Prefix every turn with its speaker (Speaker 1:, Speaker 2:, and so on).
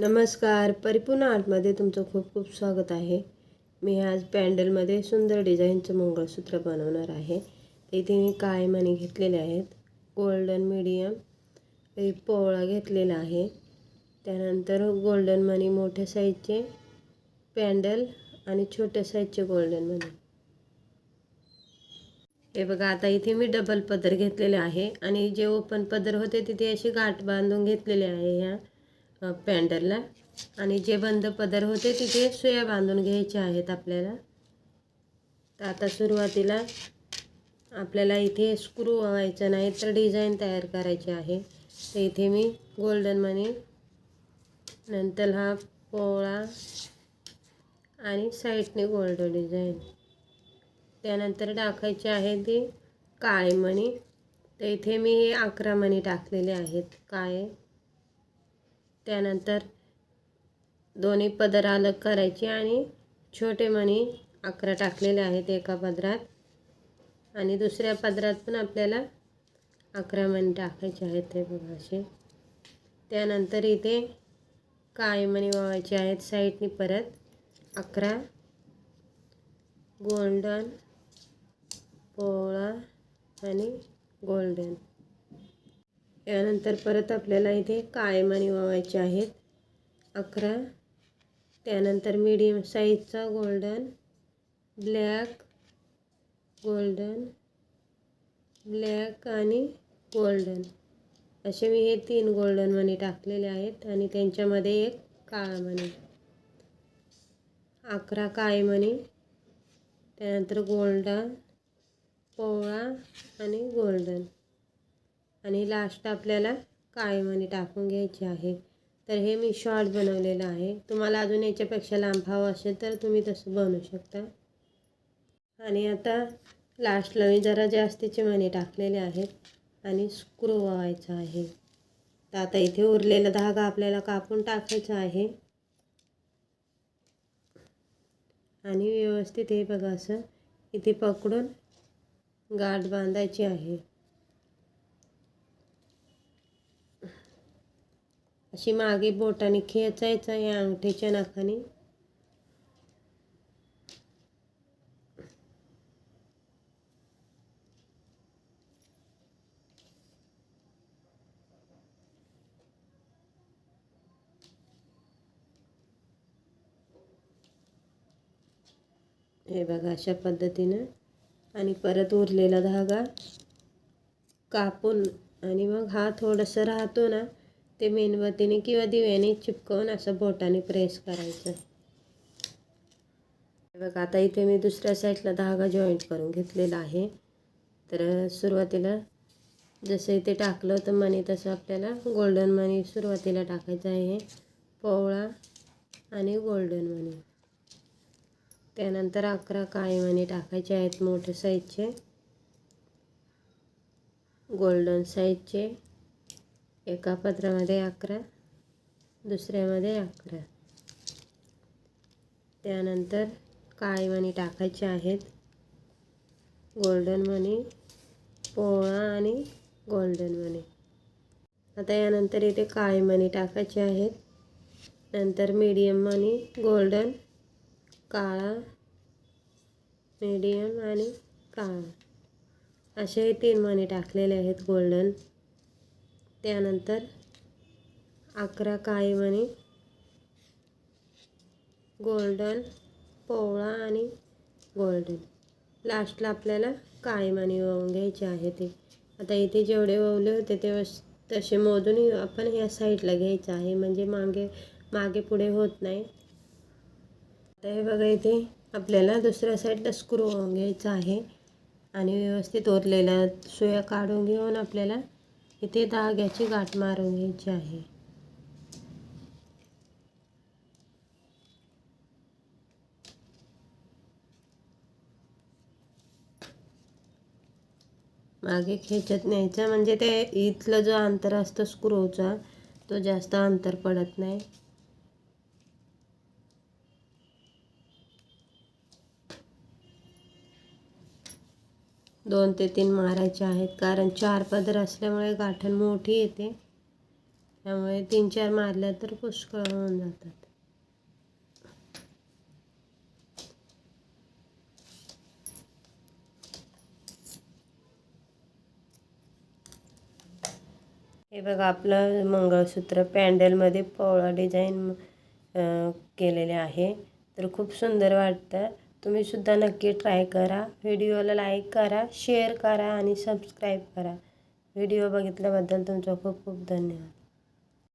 Speaker 1: नमस्कार. परिपूर्ण आर्टमध्ये तुमचं खूप खूप स्वागत आहे. मी आज पॅन्डलमध्ये सुंदर डिझाईनचं मंगळसूत्र बनवणार आहे. इथे मी काळे मणी घेतलेले आहेत. गोल्डन मिडियम पोवळा घेतलेला आहे. त्यानंतर गोल्डन मणी मोठ्या साईजचे पॅन्डल आणि छोट्या साईजचे गोल्डन मणी हे बघा आता इथे मी डबल पदर घेतलेले आहे. आणि जे ओपन पदर होते तिथे अशी गाठ बांधून घेतलेले आहे ह्या. पॅन्डलला. आणि जे बंद पदर होते तिथे सुया बांधून घ्यायच्या आहेत आपल्याला. तर आता सुरुवातीला आपल्याला इथे स्क्रू व्हायचा नाही तर डिझाईन तयार करायची आहे. तर इथे मी गोल्डन मनी नंतर हा पोळा आणि साईडने गोल्ड डिझाईन त्यानंतर टाकायचे आहे ते काळे मणी तर इथे मी हे अकरा मणी टाकलेले आहेत. काळे त्यानंतर दोन्ही पदर अलग करायचे आणि छोटे मणी अकरा टाकलेले आहेत एका पदरात. आणि दुसऱ्या पदरात पण आपल्याला अकरा मणी टाकायचे आहेत ते बघा असे. त्यानंतर इथे काळे मणी वावायचे आहेत साईडनी परत अकरा गोल्डन पोळा आणि गोल्डन. यानंतर परत आपल्याला इथे काळे मणी वावायचे आहेत. अकरा. त्यानंतर मीडियम साईजचा गोल्डन ब्लॅक गोल्डन ब्लॅक आणि गोल्डन असे मी हे तीन गोल्डन मणी टाकलेले आहेत आणि त्यांच्यामध्ये एक काळा मणी अकरा काळे मणी त्यानंतर गोल्डन पोळा आणि गोल्डन आणि लास्ट आपल्याला काळे टाकून घ्यायचे आहे. तर हे मी शॉर्ट बनवलेलं आहे. तुम्हाला अजून याच्यापेक्षा लांब हवं असेल तर तुम्ही तसं बनवू शकता. आणि आता लास्टला मी जरा जास्तीचे मणी टाकलेले आहेत आणि स्क्रू व्हायचा आहे. तर आता इथे उरलेला धागा आपल्याला कापून टाकायचा आहे. आणि व्यवस्थित हे बघा असं इथे पकडून गाठ बांधायची आहे. अशी मागे बोटाने खेचायचं या अंगठीच्या नाकाने. हे बघा अशा पद्धतीनं आणि परत उरलेला धागा कापून आणि मग हा थोडासा राहतो ना ते मेणबत्तीने किंवा दिव्याने चिपकवून असं बोटाने प्रेस करायचं. बघा आता इथे मी दुसऱ्या साईडला धागा जॉईंट करून घेतलेला आहे. तर सुरुवातीला जसं इथे टाकलं होतं मनी तसं आपल्याला गोल्डन मनी सुरुवातीला टाकायचं आहे. पोवळा आणि गोल्डन मनी त्यानंतर अकरा काळे मणी टाकायचे आहेत मोठ्या साईजचे. गोल्डन साईजचे. एका पत्रामध्ये अकरा दुसऱ्यामध्ये अकरा. त्यानंतर काळे मणी टाकायचे आहेत गोल्डन मणी पोळा आणि गोल्डन मणी. आता यानंतर इथे काळे मणी टाकायचे आहेत नंतर मीडियम मणी गोल्डन काळा मीडियम आणि काळा. असे हे तीन मणी टाकलेले आहेत गोल्डन त्यानंतर अकरा काळे मणी गोल्डन पोवळा आणि गोल्डन. लास्टला आपल्याला काळे मणी वाहून आहे ते. आता इथे जेवढे ववले होते ते तसे मोजून आपण ह्या साईडला घ्यायचं आहे. म्हणजे मागे मागे पुढे होत नाही. आता हे बघा इथे आपल्याला दुसऱ्या साईडला स्क्रू घ्यायचा आहे. आणि व्यवस्थित ओरलेल्या सुया काढून घेऊन आपल्याला इथे धाग्याची गाठ मारून घ्यायची आहे. मागे खेचत न्यायचं म्हणजे ते इथलं जो अंतर असतो स्क्रूचा तो जास्त अंतर पडत नाही. दोन ते तीन मारायचे आहेत. कारण चार पदर असल्यामुळे गाठण मोठी येते. त्यामुळे तीन चार मारल्या तर पुष्कळ होऊन जातात. हे बघा आपलं मंगळसूत्र पॅन्डलमध्ये पोळा डिझाईन केलेले आहे. तर खूप सुंदर वाटतं. तुम्ही सुद्धा नक्की ट्राय करा. व्हिडिओला लाईक करा शेअर करा आणि सबस्क्राईब करा. व्हिडिओ बघितल्याबद्दल तुमचा खूप खूप धन्यवाद.